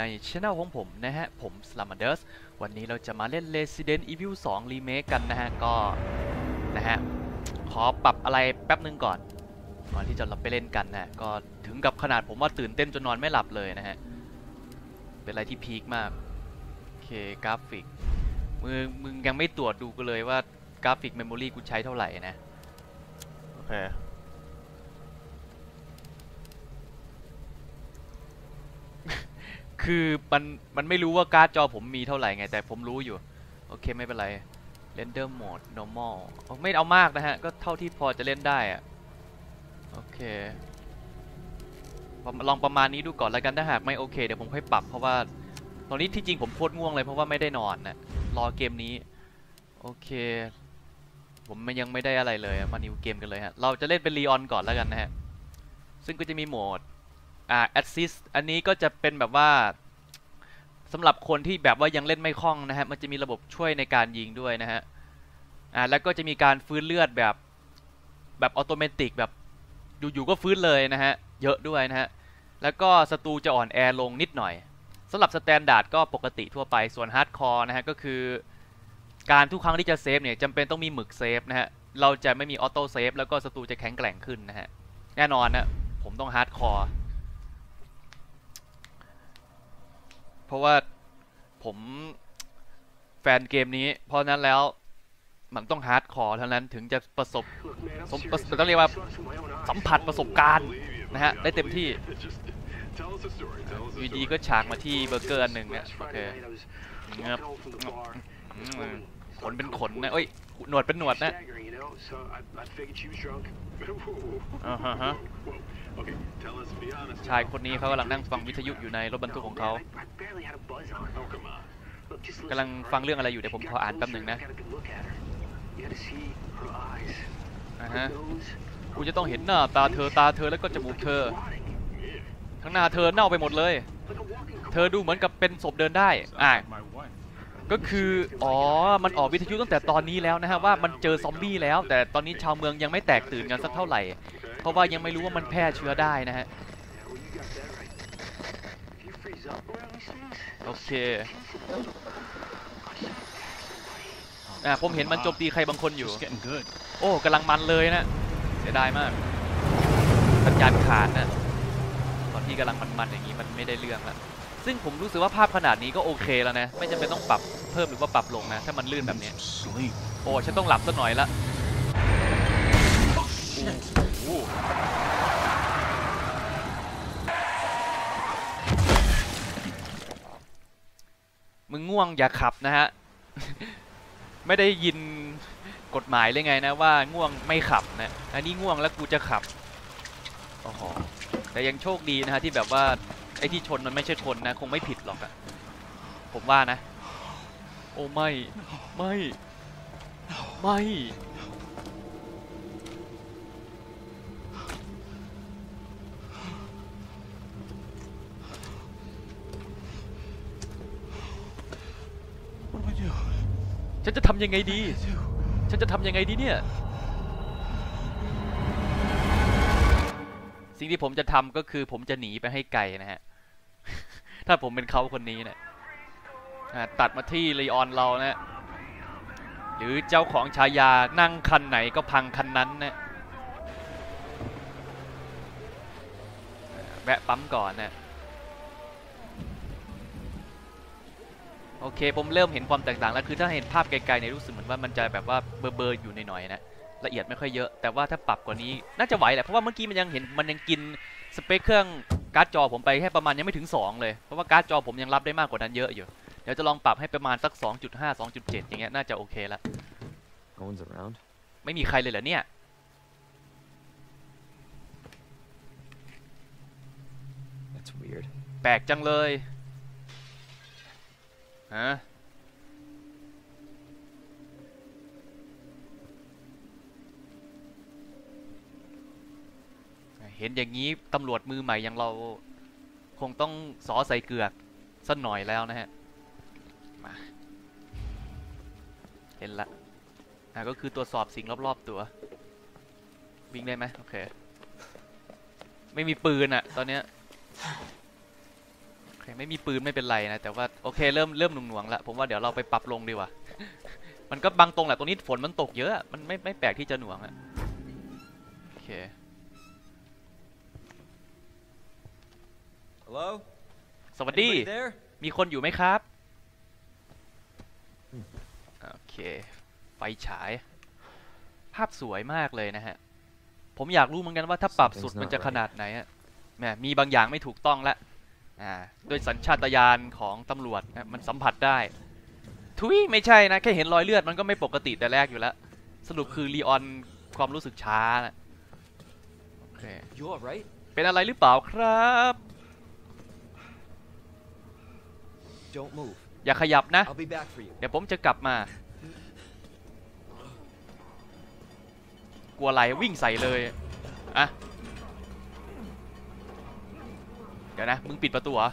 ในช anel ของผมนะฮะ ผม s l a m a d e r s วันนี้เราจะมาเล่น Resident Evil 2 Remake กันนะฮะ ก็นะฮะ ขอปรับอะไรแป๊บนึงก่อน ก่อนที่จะเราไปเล่นกันนะะก็ถึงกับขนาดผมว่าตื่นเต้นจนนอนไม่หลับเลยนะฮะ เป็นอะไรที่พีคมาก โอเคกราฟิก มึงมึงยังไม่ตรวจดูกันเลยว่ากราฟิกเมมโมรีกูใช้เท่าไหร่นะ โอเค คือมันมันไม่รู้ว่าการ์ดจอผมมีเท่าไหร่ไง แต่ผมรู้อยู่ โอเคไม่เป็นไร render mode normal อ๋อไม่เอามากนะฮะ ก็เท่าที่พอจะเล่นได้อะโอเคลองประมาณนี้ดูก่อนแล้วกันถ้าหากไม่โอเคเดี๋ยวผมค่อยปรับเพราะว่าตอนนี้ที่จริงผมโคตรง่วงเลยเพราะว่าไม่ได้นอนนะรอเกมนี้ โอเค ผมมันยังไม่ได้อะไรเลยมานิวเกมกันเลยฮะเราจะเล่นเป็นลีออนก่อนแล้วกันนะฮะซึ่งก็จะมีโหมด อ่า assist อันนี้ก็จะเป็นแบบว่าสำหรับคนที่แบบว่ายังเล่นไม่คล่องนะฮะมันจะมีระบบช่วยในการยิงด้วยนะฮะอ่าแล้วก็จะมีการฟื้นเลือดแบบแบบอัตโนมัติแบบอยู่ๆก็ฟื้นเลยนะฮะเยอะด้วยนะฮะแล้วก็ศัตรูจะอ่อนแอลงนิดหน่อยสำหรับสแตนดาร์ดก็ปกติทั่วไปส่วนฮาร์ดคอร์นะฮะก็คือ การทุกครั้งที่จะเซฟเนี่ยจำเป็นต้องมีหมึกเซฟนะฮะเราจะไม่มีออโต้เซฟแล้วก็ศัตรูจะแข็งแกร่งขึ้นนะฮะแน่นอนนะผมต้องฮาร์ดคอร์ เพราะว่าผมแฟนเกมนี้ เพราะฉะนั้นแล้วมันต้องฮาร์ดคอร์เท่านั้นถึงจะประสบสมประต้องเรียกว่าสัมผัสประสบการณ์นะฮะ ได้เต็มที่อยูดีก็ฉากมาที่เบอร์เกอร์อันหนึ่งเนี่ยโอเคเงับอืมขนเป็นขนนะเอ้ยหนวดเป็นหนวดนะอ่าฮะฮะ ชายคนนี้เขากำลังนั่งฟังวิทยุอยู่ในรถบรรทุกของเขากำลังฟังเรื่องอะไรอยู่เดี๋ยวผมขออ่านแป๊บหนึ่งนะอ่าฮะกูจะต้องเห็นหน้าตาเธอตาเธอแล้วก็จมูกเธอข้างหน้าเธอเน่าไปหมดเลย เธอดูเหมือนกับเป็นศพเดินได้อ่าก็คือ อ๋อ มันออกวิทยุตั้งแต่ตอนนี้แล้วนะฮะว่ามันเจอซอมบี้แล้ว แต่ตอนนี้ชาวเมืองยังไม่แตกตื่นกันสักเท่าไหร่ เพราะว่ายังไม่รู้ว่ามันแพร่เชื้อได้นะฮะโอเคอ่าผมเห็นมันโจมตีใครบางคนอยู่ It's getting good. โอ้กำลังมันเลยนะเสียดายมากสัญญาณขาดนะตอนที่กำลังมันๆอย่างนี้มันไม่ได้เรื่องละซึ่งผมรู้สึกว่าภาพขนาดนี้ก็โอเคแล้วนะ ไม่จำเป็นต้องปรับเพิ่มหรือว่าปรับลงนะ ถ้ามันลื่นแบบเนี้ย Sleep. โอ้ฉันต้องหลับสักหน่อยละ ง่วงอย่าขับนะฮะ ไม่ได้ยินกฎหมายเลยไงนะว่าง่วงไม่ขับนะ อันนี้ง่วงแล้วกูจะขับ โอ้โห แต่ยังโชคดีนะฮะที่แบบว่าไอ้ที่ชนมันไม่ใช่ชนนะ คงไม่ผิดหรอกอะผมว่านะ โอ้ไม่ ไม่ ไม่ ฉันจะทำยังไงดี ฉันจะทำยังไงดีเนี่ย สิ่งที่ผมจะทำก็คือผมจะหนีไปให้ไกลนะฮะ ถ้าผมเป็นเขาคนนี้เนะอะตัดมาที่ลีออนเรานะหรือเจ้าของฉายานั่งคันไหนก็พังคันนั้นนะแวะปั๊มก่อนนะ โอเค ผมเริ่มเห็นความแตกต่างแล้วคือถ้าเห็นภาพไกลๆเนี่ยรู้สึกเหมือนว่ามันจะแบบว่าเบลอๆอยู่หน่อยๆนะละเอียดไม่ค่อยเยอะแต่ว่าถ้าปรับกว่านี้น่าจะไหวแหละเพราะว่าเมื่อกี้มันยังเห็นมันยังกินสเปคเครื่องการ์ดจอผมไปแค่ประมาณยังไม่ถึง 2 เลยเพราะว่าการ์ดจอผมยังรับได้มากกว่านั้นเยอะอยู่เดี๋ยวจะลองปรับให้ประมาณสัก 2.5 2.7 อย่างเงี้ยน่าจะโอเคแล้ว No one's around. ไม่มีใครเลยเหรอเนี่ย That's weird. แปลกจังเลย ฮะเห็นอย่างนี้ตำรวจมือใหม่อย่างเราคงต้องสอใส่เกือกสักหน่อยแล้วนะฮะมาเห็นละอะก็คือตรวจสอบสิ่งรอบๆตัว วิ่งได้ไหมโอเค ไม่มีปืนอะตอนเนี้ย ไม่มีปืนไม่เป็นไรนะ แต่ว่าโอเคเริ่มเริ่มหน่วงๆแล้วผมว่าเดี๋ยวเราไปปรับลงดีกว่า มันก็บางตรงแหละตรงนี้ฝนมันตกเยอะอะมันไม่ไม่แปลกที่จะหน่วงอะโอเค Hello? สวัสดี Anybody there? มีคนอยู่ไหมครับ โอเค ไฟฉาย ภาพสวยมากเลยนะฮะ ผมอยากรู้เหมือนกันว่าถ้าปรับสุด Something's มันจะ not ขนาดไหนอะแหมมีบางอย่างไม่ถูกต้องละ อ่าด้วยสัญชาตญาณของตำรวจนะมันสัมผัสได้ ทุยไม่ใช่นะ แค่เห็นรอยเลือดมันก็ไม่ปกติแต่แรกอยู่แล้ว สรุปคือลีออนความรู้สึกช้านะโอเค You alright? เป็นอะไรหรือเปล่าครับ Don't move. อย่าขยับนะ I'll be back for you. เดี๋ยวผมจะกลับมา กลัวอะไรวิ่งใส่เลยอะ ดี๋ยวนะ มึงปิดประตูเหรอ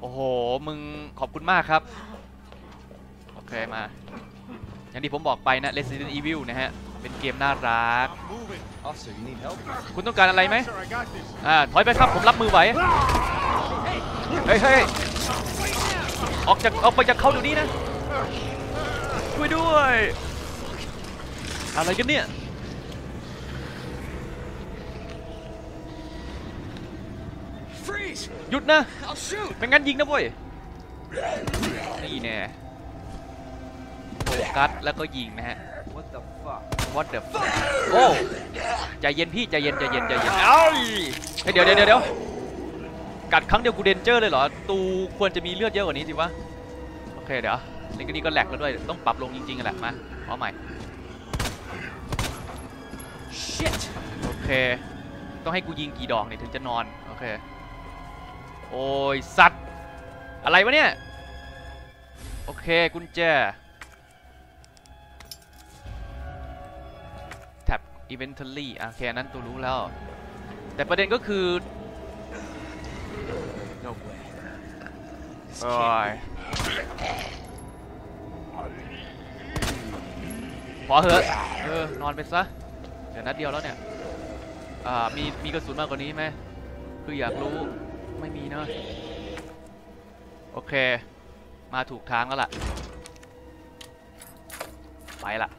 โอ้โห มึงขอบคุณมากครับ โอเคมา อย่างที่ผมบอกไปนะ Resident Evil นะฮะ เป็นเกมน่ารัก คุณต้องการอะไรไหมอ่า ถอยไปครับ ผมรับมือไหว เฮ้ยเฮ้ยออกจากออกไปจากเขาเดี๋ยวนี้นะ ช่วยด้วย อะไรกันเนี่ย หยุดนะ I'll shoot! ไม่งั้นยิงนะเว้ยนี่แน่โฟกัสแล้วก็ยิงนะฮะ What the fuck? What the fuck โอ้ใจเย็นพี่ใจเย็นใจเย็นใจเย็นเอ้ยเฮ้ยเดี๋ยวเดี๋ยวเดี๋ยวกัดครั้งเดียวกูเดนเจอร์เลยเหรอ ตูควรจะมีเลือดเยอะกว่านี้สิวะ โอเคเดี๋ยวนี่ก็นี่ก็แหลกแล้วด้วย ต้องปรับลงจริงๆกันแหละมาเอาใหม่ Shit! โอเค ต้องให้กูยิงกี่ดอกเนี่ยถึงจะนอน โอเค โอ้ยสัตว์ อะไรวะเนี่ย โอเค กุญแจแท็บ inventory อ่โอเคอันนั้นตัวรู้แล้ว แต่ประเด็นก็คือโอ้ยพอเหอะเออนอนไปซะ เดี๋ยวนัดเดียวแล้วเนี่ย อ่า มี มีกระสุนมากกว่านี้ไหม คืออยากรู้ ไม่มีเนอะโอเค มาถูกทางแล้วล่ะ ไปละ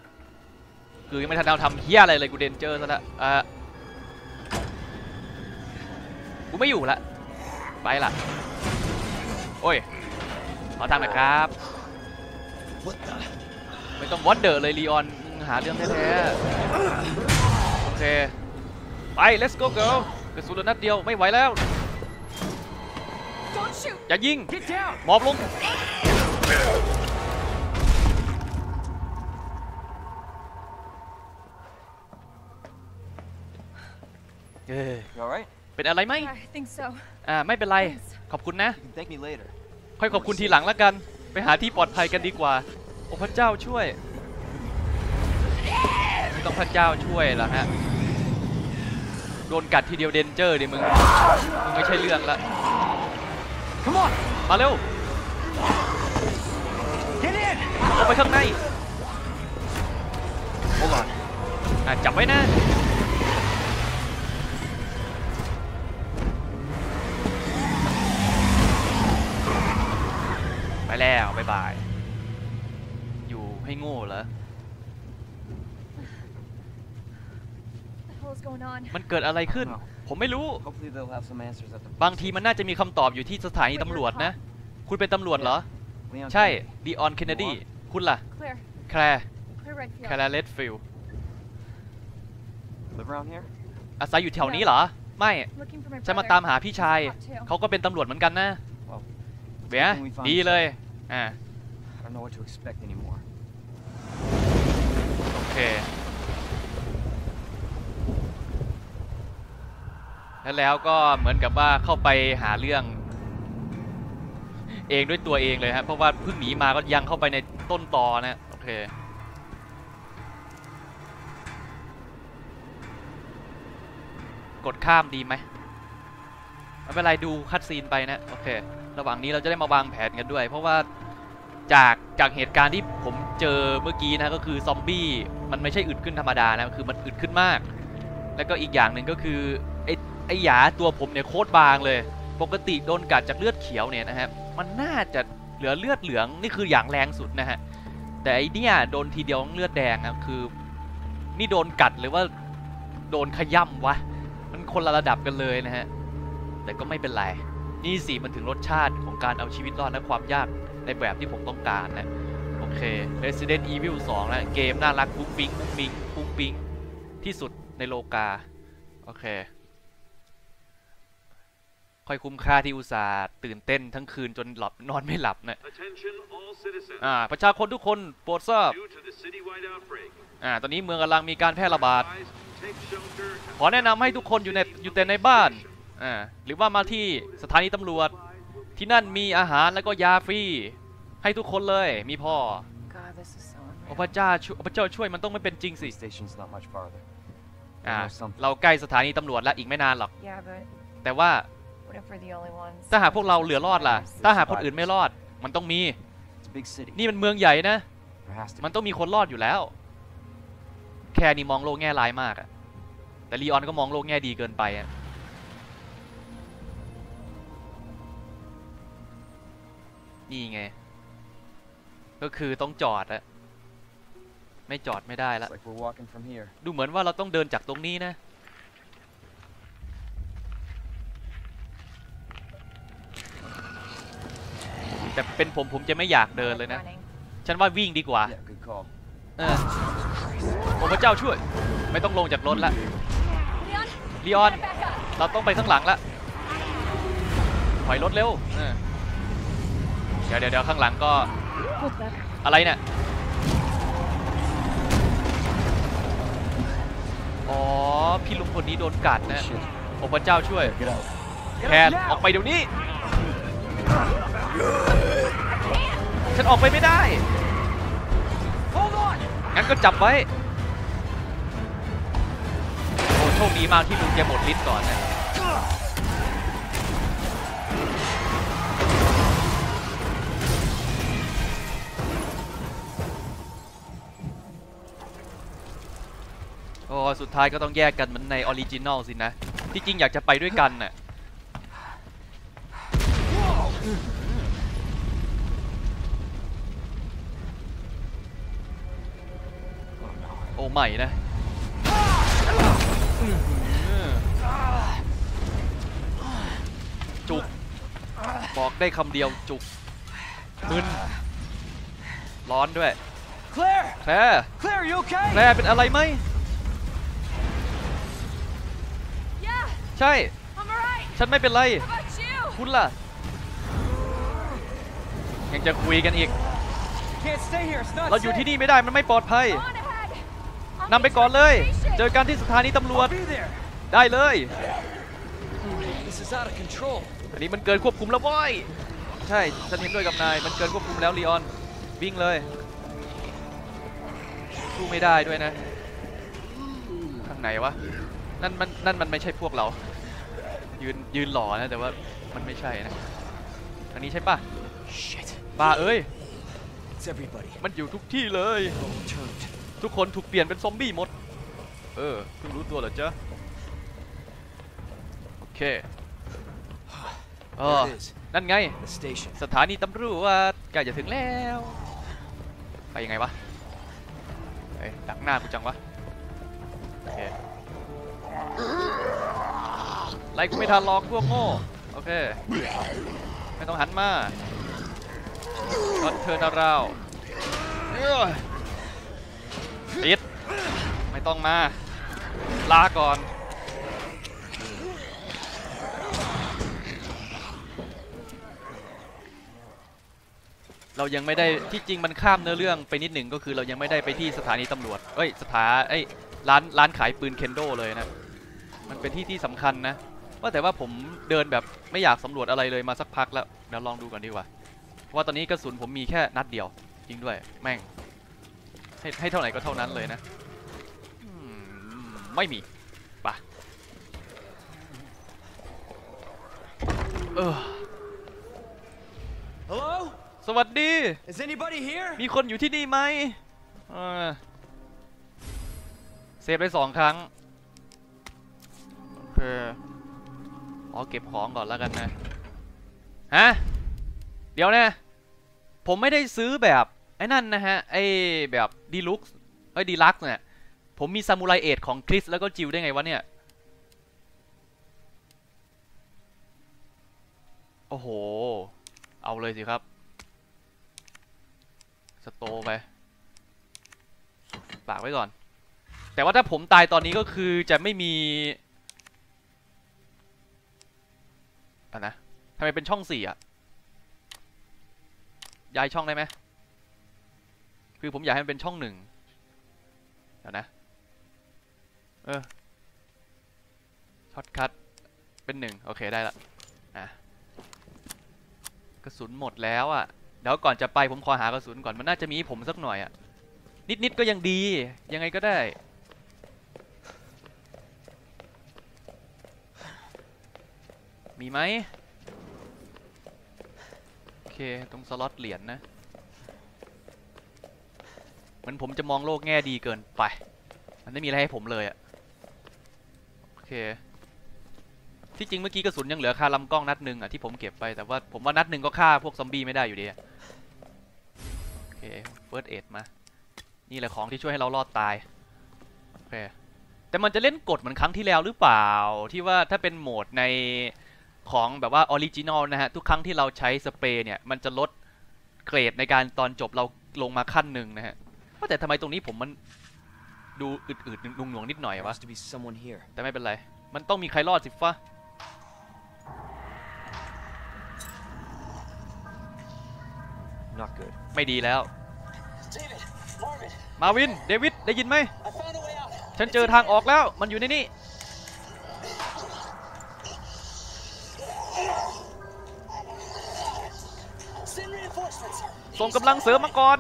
คือยังไม่ทันเอาทำเฮี้ยอะไรเลยกูเดนเจอร์ซะแล้วอ่ากูไม่อยู่ละ ไปละโอ้ยขอทางหน่อยครับ ไม่ต้องวอดเดอร์เลยลีออนหาเรื่องแท้ๆโอเค ไป let's go girl กระสุนนัดเดียวไม่ไหวแล้ว อย่ายิง Get down! หมอบลงเอ้ย You alright? เป็นอะไรไหม I think so. อ่าไม่เป็นไร Thanks. ขอบคุณนะ You can thank me later. ค่อยขอบคุณทีหลังแล้วกัน ไปหาที่ปลอดภัยกันดีกว่า โอ้พระเจ้าช่วยไม่ต้องพระเจ้าช่วยหรอกฮะ โดนกัดทีเดียวเดนเจอร์ดิมึง มึงไม่ใช่เรื่องละ Come on! มาเร็ว Get in! ออกไปข้างใน Hold on. อะจับไว้นะไปแล้วบ๊ายบาย อยู่ให้โง่เหรอ What the hell is going on? มันเกิดอะไรขึ้น ผมไม่รู้ Hopefully they'll have some answers at the บางทีมันน่าจะมีคำตอบอยู่ที่สถานีตำรวจนะ คุณเป็นตำรวจเหรอ Leon ใช่ Kennedy. ดีออนเคนเนดี คุณล่ะ Claire. แคลร์ Claire Redfield. แคลร์เลดฟิล Live around here? อาศัยอยู่แถวนี้เหรอ ไม่ Looking for my ฉันมา brother. ตามหาพี่ชาย Hot too. เขาก็เป็นตำรวจเหมือนกันนะ Well, เบีย we found ดีเลย อ่า I don't know what to expect anymore. โอเค แล้วแล้วก็เหมือนกับว่าเข้าไปหาเรื่อง เองด้วยตัวเองเลยฮะเพราะว่าเพิ่งหนีมาก็ยังเข้าไปในต้นตอนะโอเคกดข้ามดีไหมไม่เป็นไรดูคัดซีนไปนะโอเค ระหว่างนี้เราจะได้มาวางแผนกันด้วย เพราะว่าจากจากเหตุการณ์ที่ผมเจอเมื่อกี้นะก็คือซอมบี้มันไม่ใช่อึดขึ้นธรรมดานะคือมันอึดขึ้นมาก แล้วก็อีกอย่างหนึ่งก็คือ ไอหยาตัวผมเนี่ยโคตรบางเลยปปกติโดนกัดจากเลือดเขียวเนี่ยนะฮะมันน่าจะเหลือเลือดเหลืองนี่คืออย่างแรงสุดนะฮะแต่ไอเนี่ยโดนทีเดียวเลือดแดงอะคือ นี่โดนกัดหรือว่าโดนขย่ำวะมันคนละระดับกันเลยนะฮะแต่ก็ไม่เป็นไรนี่สิมันถึงรสชาติของการเอาชีวิตรอดและความยากในแบบที่ผมต้องการนะโอเค Resident Evil 2นะเกมน่ารักปุ๊งปิ๊งปุ๊งปิ๊งปุ๊งปิ๊งที่สุดในโลกา โอเค ค่อยคุ้มค่าที่อุตส่าห์ตื่นเต้นทั้งคืนจนหลับนอนไม่หลับนะ Attention all citizens. อ่าประชาชนทุกคนโปรดทราบ Due to the citywide outbreak, อ่าตอนนี้เมืองกำลังมีการแพร่ระบาด advised take shelter ขอแนะนำให้ทุกคนอยู่ในอยู่แต่ในบ้านอ่าหรือว่ามาที่สถานีตำรวจ ที่นั่นมีอาหารแล้วก็ยาฟรี ให้ทุกคนเลยมีพ่อ God, this is so โอ้ unreal. พระเจ้าช่วยพระเจ้าช่วยมันต้องไม่เป็นจริงสิ The station's not much farther. อ่า I know something. เราใกล้สถานีตำรวจแล้วอีกไม่นานหรอก Yeah, but แต่ว่า what if we're the only ones? ถ้าหากพวกเราเหลือรอดล่ะ ถ้าหากคนอื่นไม่รอด มันต้องมี It's a big city. นี่มันเมืองใหญ่นะ There has to มัน be. ต้องมีคนรอดอยู่แล้ว แค่นี้มองโลกแง่ร้ายมากอะแต่ลีออนก็มองโลกแง่ดีเกินไปอะนี่ไง ก็คือต้องจอดอะไม่จอดไม่ได้ละ It's like we're walking from here. ดูเหมือนว่าเราต้องเดินจากตรงนี้นะ แต่เป็นผมผมจะไม่อยากเดินเลยนะ Running. ฉันว่าวิ่งดีกว่า Yeah, good call. เออโอ้พระเจ้าช่วย ไม่ต้องลงจากรถละ Leon, ลีออน back up. เราต้องไปข้างหลังละถอยรถเร็วเออเดี๋ยวเดี๋ยวเดี๋ยวข้างหลังก็ What's that? อะไรเนี่ยอ๋อ พี่ลุงคนนี้โดนกัดนะ Shit. โอ้พระเจ้าช่วย Get out. แคนออกไปเดี๋ยวนี้ ฉันออกไปไม่ได้ งั้นก็จับไว้ โอ้โชคดีมากที่ลุงแกหมดฤทธิ์ก่อนนะโอ้สุดท้ายก็ต้องแยกกันเหมือนในออริจินอลสินะ ที่จริงอยากจะไปด้วยกันน่ะ ใหม่นะจุก บอกได้คำเดียวจุกมึนร้อนด้วย Claire! แพร Claire, you okay? แพรเป็นอะไรไหม Yeah, ใช่ I'm alright. ฉันไม่เป็นไร How about you? คุณล่ะ ยังจะคุยกันอีก Can't stay here. It's not เราอยู่ที่นี่ไม่ได้มันไม่ปลอดภัย Go on ahead. I'll นำไป meet ก่อน you เลย at the station. เจอกันที่สถานีตำรวจ Be there. ได้เลย This is out of control. อันนี้มันเกินควบคุมแล้วเว้ยใช่ฉันเห็นด้วยกับนาย มันเกินควบคุมแล้วลีออน วิ่งเลย สู้ไม่ได้ด้วยนะ ทางไหนวะ นั่นมันนั่นมันไม่ใช่พวกเรา ยืนยืนหล่อนะแต่ว่ามันไม่ใช่นะ ทางนี้ใช่ปะ Shit. บ้าเอ้ย It's everybody. มันอยู่ทุกที่เลย Turned. ทุกคนถูกเปลี่ยนเป็นซอมบี้หมด เออเพิ่งรู้ตัวเหรอจ๊ะ โอเคเออ There it is. นั่นไง The station. สถานีตำรวจใกล้จะถึงแล้ว ไปยังไงวะเอ้ยดักหน้ากูจังวะ โอเค ไล่กูไม่ทันหรอกพวกโง่ โอเค ไม่ต้องหันมาช็อตเทิร์นาราวปิดไม่ ต้องมา ลาก่อนเรายังไม่ได้ที่จริงมันข้ามเนื้อเรื่องไปนิดหนึ่งก็คือเรายังไม่ได้ไปที่สถานีตำรวจ เอ้ยสถาเอ้ยร้านร้านขายปืนเคนโดเลยนะ มันเป็นที่ที่สำคัญนะ ว่าแต่ว่าผมเดินแบบไม่อยากสำรวจอะไรเลยมาสักพักแล้วเดี๋ยวลองดูก่อนดีกว่า เพราะว่าตอนนี้กระสุนผมมีแค่นัดเดียวจริงด้วย แม่งให้ให้เท่าไหร่ก็เท่านั้นเลยนะ ไม่มีปะเออ Hello? สวัสดี Is anybody here? มีคนอยู่ที่นี่ไหมเออเซฟไปสองครั้ง โอเคขอเก็บของก่อนแล้วกันนะ ฮะ เดี๋ยวนะ ผมไม่ได้ซื้อแบบ ไอ้นั่นนะฮะ ไอ้แบบดีลุกไอ้ดีลักเนี่ย ผมมีซามูไรเอทของคริสแล้วก็จิวได้ไงวะเนี่ย โอ้โห เอาเลยสิครับ สโตไป ฝากไว้ก่อน แต่ว่าถ้าผมตายตอนนี้ก็คือจะไม่มีอะนะทำไมเป็นช่องสี่อะ ย้ายช่องได้ไหม คือผมอยากให้มันเป็นช่องหนึ่งเดี๋ยวนะ เออช็อตคัทเป็นหนึ่งโอเคได้ละอะกระสุนหมดแล้วอะเดี๋ยวก่อนจะไปผมขอหากระสุนก่อนมันน่าจะมีผมสักหน่อยอะนิดๆก็ยังดียังไงก็ได้มีไหมโอเค ตรงสล็อตเหรียญนะมือนผมจะมองโลกแง่ดีเกินไป มันไม่มีอะไรให้ผมเลยอะ ที่จริงเมื่อกี้กระสุนยังเหลือคาลำกล้องนัดหนึ่งอะที่ผมเก็บไปแต่ว่าผมว่านัดหนึ่งก็ฆ่าพวกซอมบี้ไม่ได้อยู่ดีโอเคเฟิร์สเอ็ดมา นี่แหละของที่ช่วยให้เรารอดตายโอเคแต่มันจะเล่นกดเหมือนครั้งที่แล้วหรือเปล่า ที่ว่าถ้าเป็นโหมดในของแบบว่าออริจินอลนะฮะ ทุกครั้งที่เราใช้สเปรย์เนี่ย มันจะลดเกรดในการตอนจบเราลงมาขั้นหนึ่งนะฮะแต่ทำไมตรงนี้ผมมัน ดูอืดๆนุ่งหน่วงๆนิดหน่อยวะ Has to be someone here. แต่ไม่เป็นไร มันต้องมีใครรอดสิฟ้า Not good. ไม่ดีแล้ว David, Marvin, มาวิน เดวิด ได้ยินไหม I found a way out. ฉันเจอทางออกแล้ว มันอยู่ในนี่ Send reinforcements. ส่งกำลังเสริมมาก่อน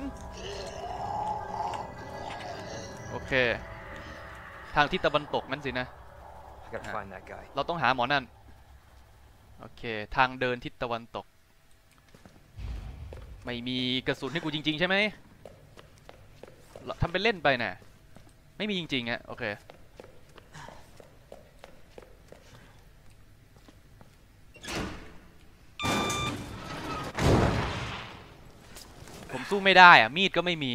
เคทางทิศตะวันตกนั่นสินะ I gotta Ah. find that guy. เราต้องหาหมอนั่นโอเคทางเดินทิศตะวันตก ไม่มีกระสุนให้กูจริง ๆ ใช่ไหมเราทำเป็นเล่นไปน่ะไม่มีจริงๆอะโอเคผมสู้ไม่ได้อะมีดก็ไม่มี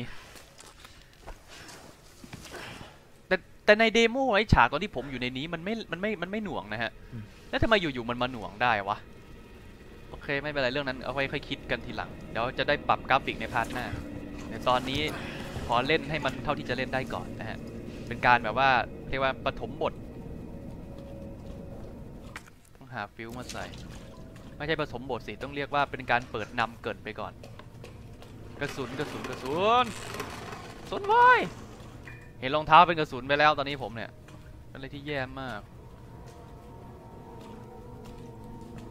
แต่แต่ในเดโมไอ้ฉากตอนที่ผมอยู่ในนี้มันไม่ มันไม่ มันไม่หน่วงนะฮะ แล้วทำไมอยู่ๆมันมาหน่วงได้วะ โอเคไม่เป็นไรเรื่องนั้นเอาไว้ค่อยคิดกันทีหลัง เดี๋ยวจะได้ปรับกราฟิกในพาร์ทหน้า ในตอนนี้ขอเล่นให้มันเท่าที่จะเล่นได้ก่อนนะฮะ เป็นการแบบว่าเรียกว่าปฐมบท ต้องหาฟิวมาใส่ ไม่ใช่ผสมบทสิ ต้องเรียกว่าเป็นการเปิดนำเกิดไปก่อน กระสุนกระสุนกระสุนกระสุนไว้ย เห็นรองเท้าเป็นกระสุนไปแล้วตอนนี้ผมเนี่ยเป็นอะไรที่แย่มาก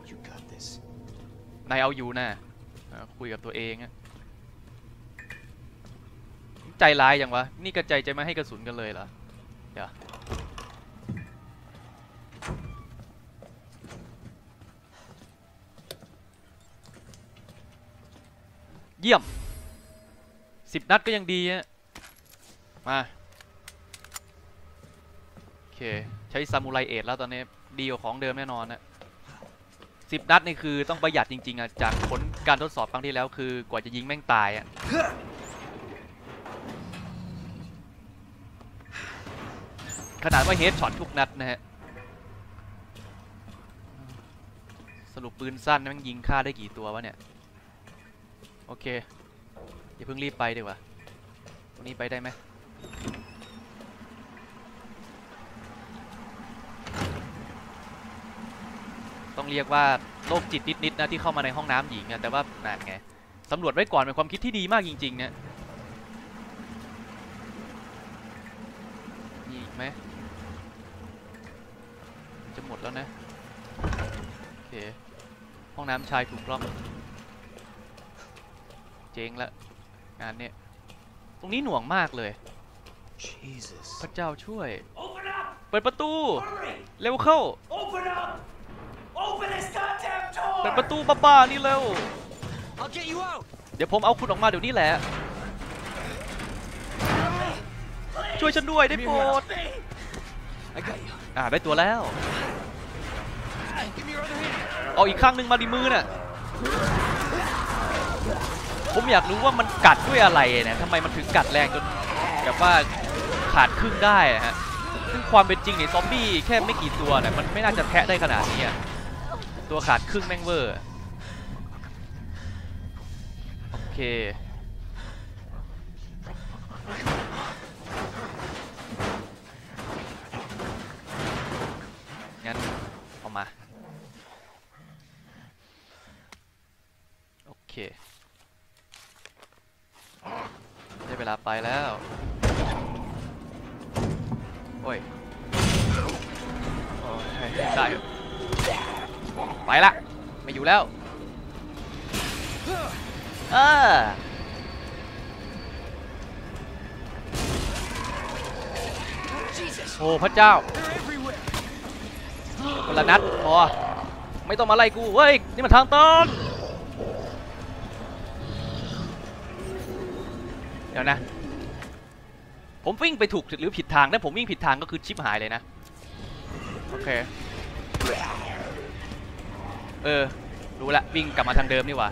You got this. นายเอาอยู่นะเออคุยกับตัวเองอะใจร้ายอย่างวะ นี่กระใจจะไม่ให้กระสุนกันเลยเหรอ เดี๋ยวเยี่ยมสิบนัดก็ยังดีฮะมาโอ เค ใช้ซามูไรเอทแล้วตอนนี้ดีกว่าของเดิมแน่นอนนะสิบนัดนี่คือต้องประหยัดจริง ๆอะจากผลการทดสอบครั้งที่แล้วคือกว่าจะยิงแม่งตายอะขนาดว่าเฮดช็อตทุกนัดนะฮะสรุปปืนสั้นแม่งยิงฆ่าได้กี่ตัววะเนี่ย โอเคอย่าเพิ่งรีบไปดีกว่าตรงนี้ไปได้ไหม ต้อง เรียกว่าโรคจิตนิดๆนะที่เข้ามาในห้องน้ำหญิงอะแต่ว่านั่นไงสำรวจไว้ก่อนเป็นความคิดที่ดีมากจริงๆเนี่ยมีอีกไหมจะหมดแล้วนะโอเคห้องน้ำชายถูกล็อกเจ๊งละงานเนี้ยตรงนี้หน่วงมากเลย Jesus. พระเจ้าช่วย Open up! เปิดประตู Hurry! เร็วเข้า เปิดประตูบ้าๆนี่เร็ว I'll get you out. เดี๋ยวผมเอาคุณออกมาเดี๋ยวนี้แหละ ช่วยฉันด้วยได้โปรด I got you. อ่าได้ตัวแล้ว Give me your other hand. เอาอีกข้างหนึ่งมาดีมือน่ะ ผมอยากรู้ว่ามันกัดด้วยอะไรเนี่ยทำไมมันถึงกัดแรงจนแบบว่าขาดครึ่งได้อะฮะ ซึ่งความเป็นจริงเนี่ยซอมบี้แค่ไม่กี่ตัวเนี่ยมันไม่น่าจะแทะได้ขนาดนี้อะ ตัวขาดครึ่งแม่งเวอร์โอเคงั้นเอามาโอเคได้เวลาไปแล้ว แล้วเออโอ้พระเจ้าคนละนัดพอไม่ต้องมาไล่กูเฮ้ยนี่มันทางตันเดี๋ยวนะ ผมวิ่งไปถูกหรือผิดทางถ้าผมวิ่งผิดทางก็คือชิปหายเลยนะ โอเค เออ รู้ละวิ่งกลับมาทางเดิมนี่หว่า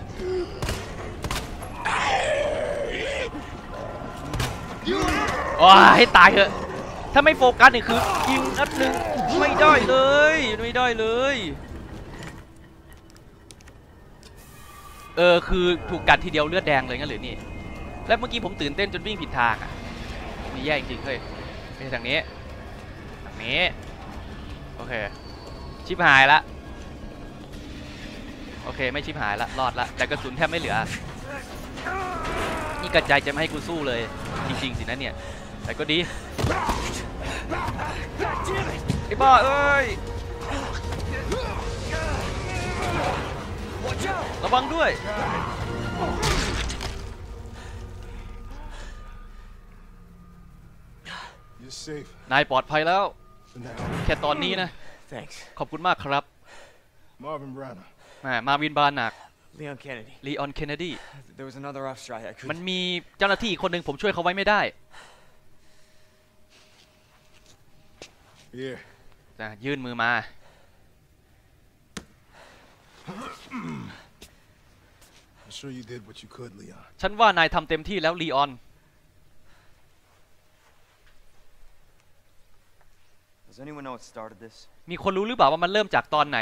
โอ้ยให้ตายเถอะ ถ้าไม่โฟกัสเนี่ยคือยิงนัดหนึ่งไม่ได้เลย ไม่ได้เลย เออคือถูกกัดทีเดียวเลือดแดงเลยงั้นหรือนี่ แล้วเมื่อกี้ผมตื่นเต้นจนวิ่งผิดทางอะนี่แย่จริงๆเฮ้ยไม่ใช่ทางนี้ ทางนี้ โอเค ชิบหายละ โอเคไม่ชิบหายละรอดละแต่กระสุนแทบไม่เหลือ นี่กระจายจะไม่ให้กูสู้เลยจริงๆสินะเนี่ย แต่ก็ดีไอ้บ้าเอ้ยระวังด้วย You're safe นายปลอดภัยแล้ว for now. แค่ตอนนี้นะ Thanks. ขอบคุณมากครับ Marvin Branagh. แหมมาวินบานัก Leon Kennedy. ลีออนเคนเนดี There was another officer I, I could. มันมีเจ้าหน้าที่อีกคนหนึ่งผมช่วยเขาไว้ไม่ได้ Here. นะยื่นมือมา I'm sure you did what you could, Leon. ฉันว่านายทำเต็มที่แล้วลีออน Does anyone know what started this? มีคนรู้หรือเปล่าว่ามันเริ่มจากตอนไหน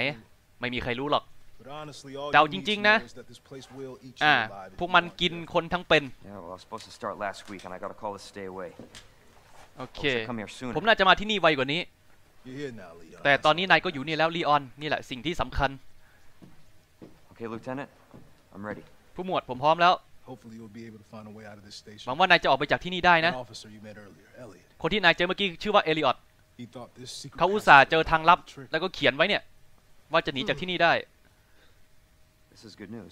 ไม่มีใครรู้หรอก But honestly, all แต่เอา you จ need ริง to ๆนะ know is that this place will eat you อ่า alive if พวก you มัน want กิน to. คนทั้งเป็น Yeah, well, I was supposed to start last week, and I got a call to stay away. โอเค I wish I'd come here sooner. ผมน่าจะมาที่นี่ไวกว่านี้ You're here now, Leon. แต่ That's ตอนนี้ all. นายก็อยู่นี่แล้วลีออน นี่แหละสิ่งที่สำคัญ Okay, Lieutenant, I'm ready. ผู้หมวดผมพร้อมแล้ว Hopefully, you'll be able to find a way out of this หวัง station. ว่านายจะออกไปจากที่นี่ได้นะ That officer you met earlier, Elliot. คนที่นายเจอเมื่อกี้ชื่อว่าเอลิออต He thought this secret เขาอุตส่าห์ passage เจอทางลับ was a trick. แล้วก็เขียนไว้เนี่ย ว่าจะหนีจากที่นี่ได้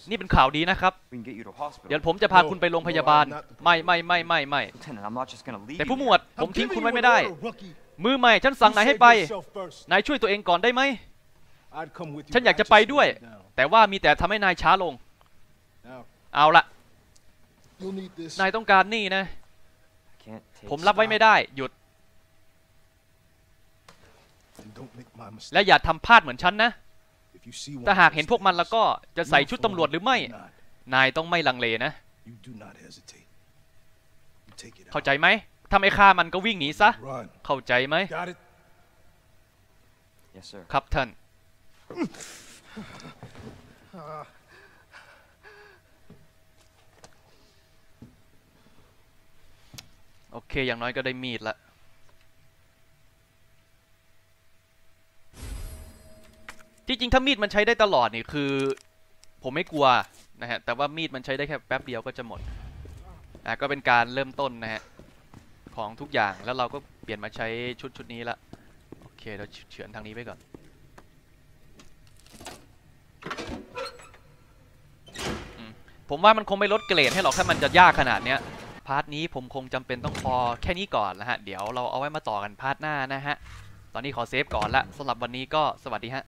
นี่เป็นข่าวดีนะครับ We can get you to hospital. เดี๋ยวผมจะพาคุณไปโรงพยาบาล ไม่ไม่ไม่ไม่ไม่ Lieutenant, I'm not just gonna leave แต่ you ผู้หม there. วด ผม I'm ทิ้ง giving คุณ you ไว้ an ไม่ได้ order, rookie. มือใหม่ฉันสั่ง You นายให้ save ไป yourself first. นายช่วยตัวเองก่อนได้ไหม I'd come with you, ฉัน but อยาก I จะ just ไป slowed ด้วย you down. แต่ว่ามีแต่ทำให้นายช้าลง Now, เอาละ you'll need this. นายต้องการนี่นะ I can't take ผมรับไว้ไม่ได้ หยุด And don't make my mistake. และอย่าทำพลาดเหมือนฉันนะ If you see one ถ้า of หาก those เห็นพวกมันแล้วก็ things, จะใส่ you ชุด follow ตำรวจหรือไม่ do not. นายต้องไม่ลังเลนะ You do not hesitate. You take it เข้า out. ใจไหมถ้าไม่ฆ่ามันก็วิ่งหนีซะ Run. เข้าใจไหม Got it? Yes, sir. ครับท่าน โอเค อย่างน้อยก็ได้มีดละ ที่จริงถ้ามีดมันใช้ได้ตลอดนี่คือ ผมไม่กลัวนะฮะ แต่ว่ามีดมันใช้ได้แค่แป๊บเดียวก็จะหมดอะก็เป็นการเริ่มต้นนะฮะของทุกอย่างแล้วเราก็เปลี่ยนมาใช้ชุดชุดนี้ละโอเคเราเฉือนทางนี้ไปก่อน ผมว่ามันคงไม่ลดเกรดให้หรอกถ้ามันจะยากขนาดเนี้ยพาร์ทนี้ผมคงจำเป็นต้องพอแค่นี้ก่อนนะฮะ เดี๋ยวเราเอาไว้มาต่อกันพาร์ทหน้านะฮะ ตอนนี้ขอเซฟก่อนละสำหรับวันนี้ก็สวัสดีฮะ